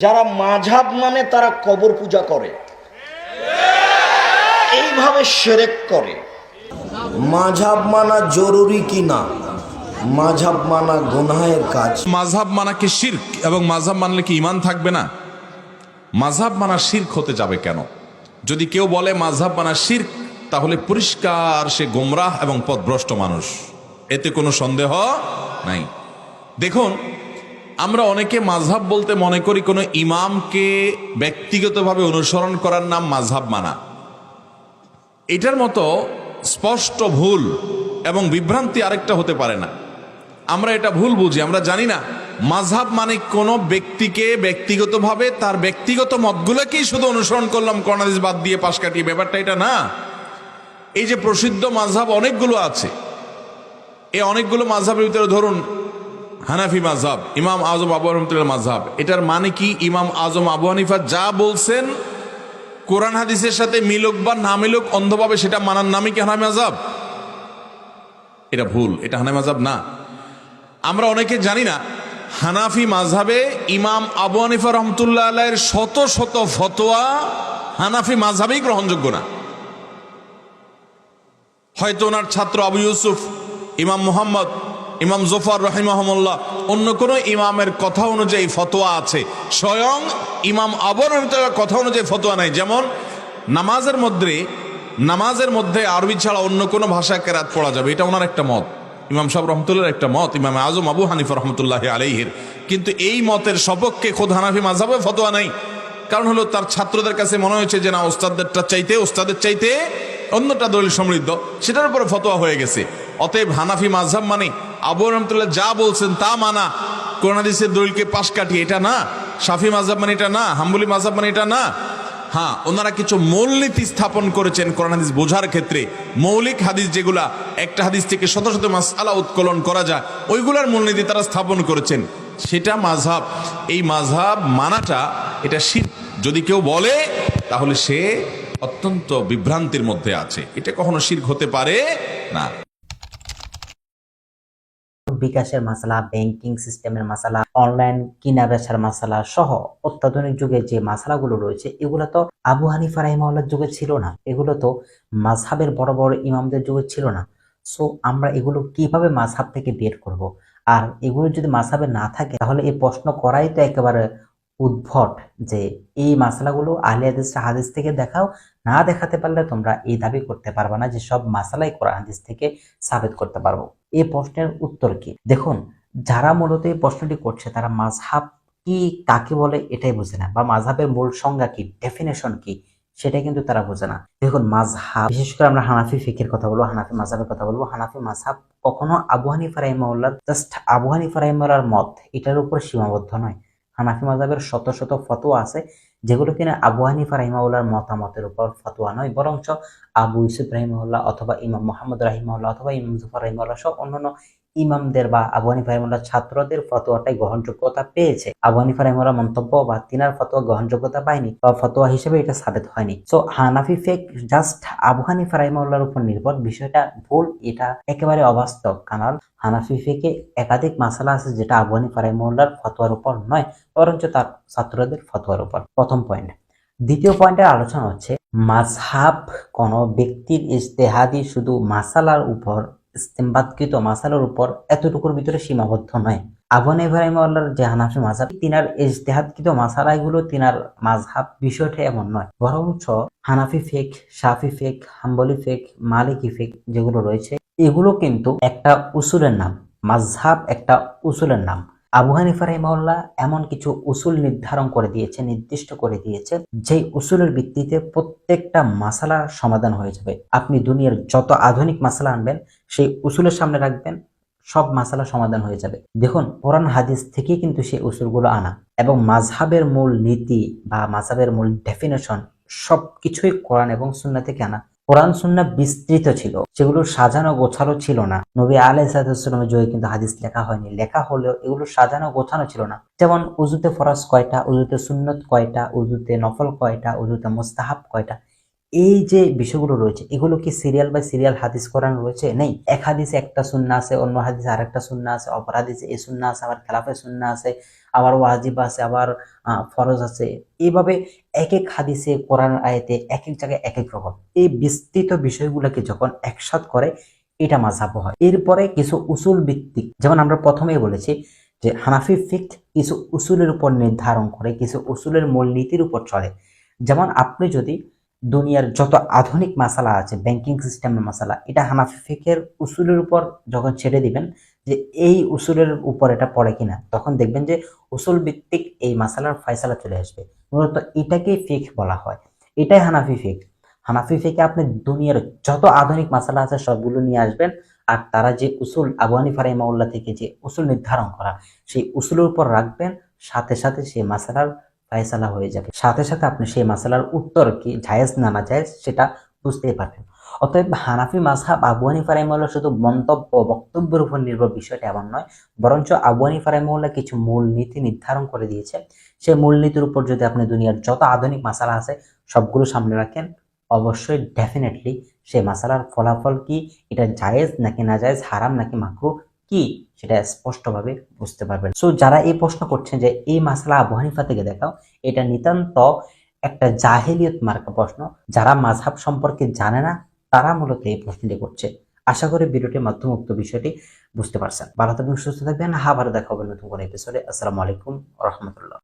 যারা মাঝাব মানে তারা কবর পূজা করে। এইভাবে সেরেক করে। মাঝাব মানা জরুরি কি না? মাঝাব মানা গুনাহের কাজ। মাঝহাব মানা কি শির্ক এবং মাঝহাব মানলে কি ইমান থাকবে না? মাঝহাব মানা শির্ক হতে যাবে কেন? যদি কেউ বলে মাঝহাব মানা শির্ক, তাহলে পরিষ্কার সে গোমরাহ এবং পথভ্রষ্ট মানুষ। এতে কোনো সন্দেহ নাই। দেখুন আমরা অনেকে মাঝহাব বলতে মনে করি কোনো ইমামকে ব্যক্তিগতভাবে অনুসরণ করার নাম মাঝহাব মানা। এটার মতো স্পষ্ট ভুল এবং বিভ্রান্তি আরেকটা হতে পারে না। আমরা এটা ভুল বুঝি, আমরা জানি না। মাঝহাব মানে কোনো ব্যক্তিকে ব্যক্তিগতভাবে তার ব্যক্তিগত মতগুলোকেই শুধু অনুসরণ করলাম কর্নাদিস বাদ দিয়ে পাশ কাটিয়ে, ব্যাপারটা এটা না। এই যে প্রসিদ্ধ মাঝহাব অনেকগুলো আছে। এই অনেকগুলো মাঝহাবের ভিতরে ধরুন হানাফি মাঝহাব ইমাম আজম আবু রহমতুল্লাহ মাঝহাব এটার মানে কি? ইমাম আজম আবু হানিফা যা বলছেন, কোরআন হাদিসের সাথে মিলুক বা না মিলুক, অন্ধভাবে সেটা মানার নামই কি হানাফি মাঝহাব এটা ভুল, এটা হানাফি মাঝহাব না। আমরা অনেকে জানি না, হানাফি মাঝহাবে ইমাম আবু হানিফা রহমতুল্লাহ আলাইয়ের শত শত ফতোয়া হানাফি মাঝহাবেই গ্রহণযোগ্য না। হয়তো ওনার ছাত্র আবু ইউসুফ, ইমাম মোহাম্মদ ইমাম জোফার রহিমাহমুল্লাহ, অন্য কোনো ইমামের কথা অনুযায়ী ফতোয়া আছে। স্বয়ং ইমাম আবু রহমতুল্লাহ কথা অনুযায়ী ফতোয়া নাই। যেমন, নামাজের মধ্যে নামাজের মধ্যে আরবি ছাড়া অন্য কোনো ভাষায় কেরাত পড়া যাবে। এটা ওনার একটা মত। ইমাম সাহেব রহমতুল্লাহর একটা মত। ইমাম আজম আবু হানিফ রহমতুল্লাহ আলাইহির। কিন্তু এই মতের সপক্ষে খোদ হানাফি মাঝাবে ফতোয়া নাই। কারণ হলো, তার ছাত্রদের কাছে মনে হয়েছে যে, না, ওস্তাদদেরটা চাইতে, ওস্তাদের চাইতে অন্যটা দলিল সমৃদ্ধ, সেটার উপরে ফতোয়া হয়ে গেছে। অতএব হানাফি মাঝহাব মানে আবু রহমতুল্লাহ যা বলছেন তা মানা। কোরআনাদিসের দলিলকে পাশ কাটিয়ে এটা না। শাফি মাঝহাব মানে এটা না। হাম্বলি মাঝহাব মানে এটা না। হ্যাঁ ওনারা কিছু মূলনীতি স্থাপন করেছেন কোরআন হাদিস বোঝার ক্ষেত্রে। মৌলিক হাদিস যেগুলা, একটা হাদিস থেকে শত শত মাস আলা উৎকলন করা যায়, ওইগুলার মূলনীতি তারা স্থাপন করেছেন। সেটা মাঝহাব এই মাঝহাব মানাটা, এটা শীত যদি কেউ বলে, তাহলে সে অত্যন্ত বিভ্রান্তির মধ্যে আছে। এটা কখনো শির্ক হতে পারে? না। বিকাশের মাসালা ব্যাংকিং সিস্টেমের মাসালা অনলাইন কিনা বেচার মাসালা সহ অত্যাধুনিক যুগে যে মাসালাগুলো রয়েছে, এগুলো তো আবু হানিফা রাহিমাল্লার যুগে ছিল না। এগুলো তো মাঝহাবের বড় বড় ইমামদের যুগে ছিল না। সো আমরা এগুলো কীভাবে মাঝহাব থেকে বের করব? আর এগুলো যদি মাঝহাবে না থাকে, তাহলে এই প্রশ্ন করাই তো একেবারে উদ্ভট যে এই মাসালাগুলো আহলে হাদিস হাদিস থেকে দেখাও, না দেখাতে পারলে তোমরা এই দাবি করতে পারবে না যে সব মাসালাই কোরআন হাদিস থেকে সাবেত করতে পারব। এই প্রশ্নের উত্তর কি? দেখুন, যারা মূলত এই প্রশ্নটি করছে তারা মাঝহাব কি, কাকে বলে এটাই বোঝে না বা মাঝহাবের মূল সংজ্ঞা কি ডেফিনেশন কি সেটা কিন্তু তারা বোঝে না। দেখুন মাঝহাব বিশেষ করে আমরা হানাফি ফিকের কথা বলব, হানাফি মাঝহাবের কথা বলব, হানাফি মাঝহাব কখনো Abu Hanifa just Abu Hanifa রাহিমাউল্লাহর মত, এটার উপর সীমাবদ্ধ নয়। হানাফি মাযহাবের শত শত ফতোয়া আছে, যেগুলো কিনা আবু হানিফা রাহিমাউল্লাহর মতামতের উপর ফতোয়া নয়, বরঞ্চ আবু ইউসুফ রাহিমাউল্লাহ অথবা ইমাম মোহাম্মদ রাহিমাউল্লাহ অথবা ইমাম জুফার রাহিমাউল্লাহ সহ অন্যান্য ইমামদের বা আবু হানিফা রাহিমাউল্লাহ ছাত্রদের ফতোয়াটাই গ্রহণযোগ্যতা পেয়েছে। আবু হানিফা রাহিমাউল্লাহ মন্তব্য বা তিনার ফতোয়া গ্রহণযোগ্যতা পায়নি বা ফতোয়া হিসেবে এটা সাবেত হয়নি। সো হানাফি ফেক জাস্ট আবু হানিফা রাহিমাউল্লাহর উপর নির্ভর, বিষয়টা ভুল, এটা একেবারে অবাস্তব, কারণ হানাফি ফেকে একাধিক মাসালা আছে যেটা আবু হানিফা রাহিমাউল্লাহর ফতোয়ার উপর নয়, বরঞ্চ তার ছাত্রদের ফতোয়ার উপর। প্রথম পয়েন্ট দ্বিতীয় পয়েন্টের আলোচনা হচ্ছে মাঝহাব কোন ব্যক্তির ইজতেহাদি শুধু মাসালার উপর, ইস্তেমবাদকৃত মাসালার উপর এতটুকুর ভিতরে সীমাবদ্ধ নয়। আবু ইব্রাহিমার যে হানাফি মাঝহাব তিনার ইজতেহাদকৃত মাসালাগুলো তিনার মাঝহাব বিষয়টা এমন নয়। বরঞ্চ হানাফি ফেক, শাফি ফেক, হাম্বলি ফেক, মালিকি ফেক যেগুলো রয়েছে এগুলো কিন্তু একটা উসুলের নাম মাঝহাব একটা উসুলের নাম। আবু হানিফা রহিমাউল্লাহ এমন কিছু উসুল নির্ধারণ করে দিয়েছে, নির্দিষ্ট করে দিয়েছে যে উসুলের ভিত্তিতে প্রত্যেকটা মাসালার সমাধান হয়ে যাবে। আপনি দুনিয়ার যত আধুনিক মাসালা আনবেন, সেই উসুলের সামনে রাখবেন, সব মাসালা সমাধান হয়ে যাবে। দেখুন, কোরআন হাদিস থেকেই কিন্তু সেই উসুলগুলো আনা। এবং মাঝহাবের মূল নীতি বা মাঝহাবের মূল ডেফিনেশন সব কিছুই কোরআন এবং সুন্না থেকে আনা। কোরআন সুন্না বিস্তৃত ছিল, সেগুলো সাজানো গোছানো ছিল না। নবী আলাইসালামের জয় কিন্তু হাদিস লেখা হয়নি। লেখা হলেও এগুলো সাজানো গোছানো ছিল না। যেমন উজুতে ফরাজ কয়টা উজুতে সুন্নত কয়টা উজুতে নফল কয়টা উজুতে মোস্তাহাব কয়টা এই যে বিষয়গুলো রয়েছে, এগুলো কি সিরিয়াল বাই সিরিয়াল হাদিস কোরআন রয়েছে? নেই। এক হাদিসে একটা সুন্না আছে, অন্য হাদিসে আরেকটা সুন্না আছে, অপর হাদিসে এই সুন্না আছে, আবার খেলাফের সুন্না আছে, আবার ওয়াজিব আছে, আবার ফরজ আছে। এইভাবে এক এক হাদিসে কোরআন আয়াতে এক এক জায়গায় এক এক রকম। এই বিস্তৃত বিষয়গুলোকে যখন একসাথ করে, এটা মাঝাব হয়। এরপরে কিছু উসুল ভিত্তিক, যেমন আমরা প্রথমেই বলেছি যে হানাফি ফিক কিছু উসুলের উপর নির্ধারণ করে, কিছু উসুলের মূলনীতির উপর চলে। যেমন আপনি যদি দুনিয়ার যত আধুনিক মাসালা আছে ব্যাংকিং সিস্টেমের মাসালা, এটা হানাফি ফিকের উসুলের উপর যখন ছেড়ে দিবেন যে এই উসুলের উপর এটা পড়ে কিনা, তখন দেখবেন যে উসুল ভিত্তিক এই মাসালার ফয়সালা চলে আসবে। মূলত এটাকেই ফিক বলা হয়। এটাই হানাফি ফিক। হানাফি ফিকে আপনি দুনিয়ার যত আধুনিক মাসালা আছে সবগুলো নিয়ে আসবেন আর তারা যে উসুল আবু হানিফা রাহিমাউল্লাহ থেকে যে উসুল নির্ধারণ করা, সেই উসুলের উপর রাখবেন, সাথে সাথে সেই মাসালার ফায়সালা হয়ে যাবে। সাথে সাথে আপনি সেই মাসালার উত্তর কি জায়েজ না না জায়েজ সেটা বুঝতেই পারবেন। অতএব হানাফি মাঝহাব আবু হানিফা শুধু মন্তব্য বক্তব্যের উপর নির্ভর বিষয়টা এমন নয়, বরঞ্চ আবু হানিফা রাহিমাউল্লাহ কিছু মূল নীতি নির্ধারণ করে দিয়েছে। সেই মূলনীতির উপর যদি আপনি দুনিয়ার যত আধুনিক মাসালা আছে সবগুলো সামনে রাখেন, অবশ্যই ডেফিনেটলি সেই মাসালার ফলাফল কি? এটা জায়েজ নাকি না জায়েজ, হারাম নাকি মাকরু? কি, সেটা স্পষ্টভাবে বুঝতে পারবেন। সো যারা এই প্রশ্ন করছেন যে, এই মাসালা আবু হানিফা থেকে দেখাও, এটা নিতান্ত একটা জাহেলিয়ত মার্কা প্রশ্ন। যারা মাঝহাব সম্পর্কে জানে না, তারা মূলত এই প্রশ্নটি করছে। আশা করি ভিডিওটির মাধ্যমে উক্ত বিষয়টি বুঝতে পারছেন। ভালো থাকবেন, সুস্থ থাকবেন। আবার দেখা হবে নতুন কোনো এপিসোডে আসসালামু আলাইকুম রহমতুল্লাহ।